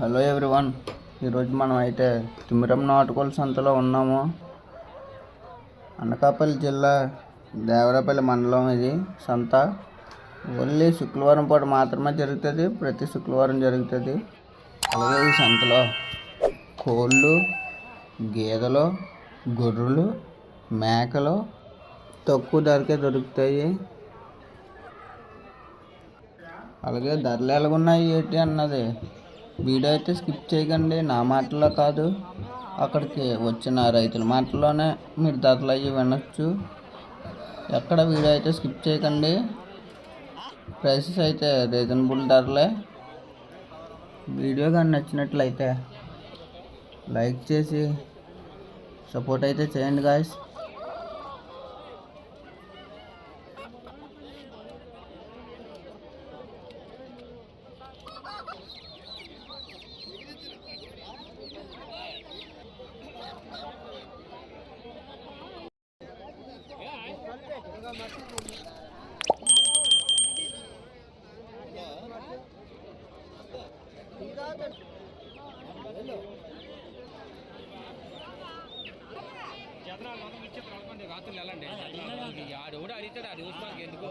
Hello everyone. ఈరోజు మనం అయితే తిమిరం నాటుకోల సంతలో ఉన్నాము. అనకాపల్లి జిల్లా దేవరాపల్లి మండలం ఇది సంత. ఓన్లీ శుక్రవారం పూట మాత్రమే జరుగుతుంది ప్రతి శుక్రవారం జరుగుతుంది. అలాగే ఈ సంతలో కోళ్ళు గేదెలు గొర్రెలు మేకలు తక్కువ ధరకే దొరుకుతాయి. అలాగే ధరలు ఎలాగున్నాయి ఏంటి అన్నది వీడియో అయితే స్కిప్ చేయకండి నా మాటలో కాదు. అక్కడికి వచ్చిన రైతుల మాటల్లోనే మీరు ధరలు అవి వినొచ్చు. ఎక్కడ వీడియో అయితే స్కిప్ చేయకండి. ప్రైసెస్ అయితే రీజనబుల్ ధరలే. వీడియో కానీ నచ్చినట్లయితే లైక్ చేసి సపోర్ట్ అయితే చేయండి గాయస్. రాత్రులు వెళ్ళండి. ఆడు కూడా అడిగితే అది చూస్తాను ఎందుకు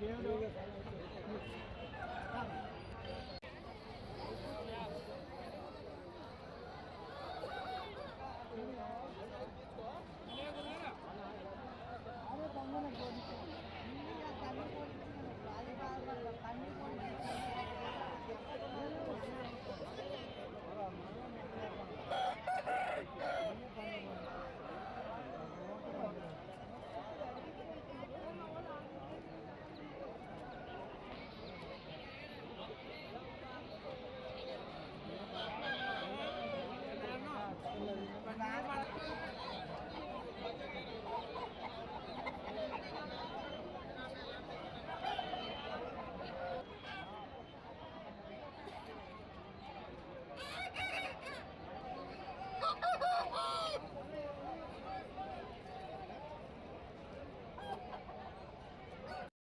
దేవుడు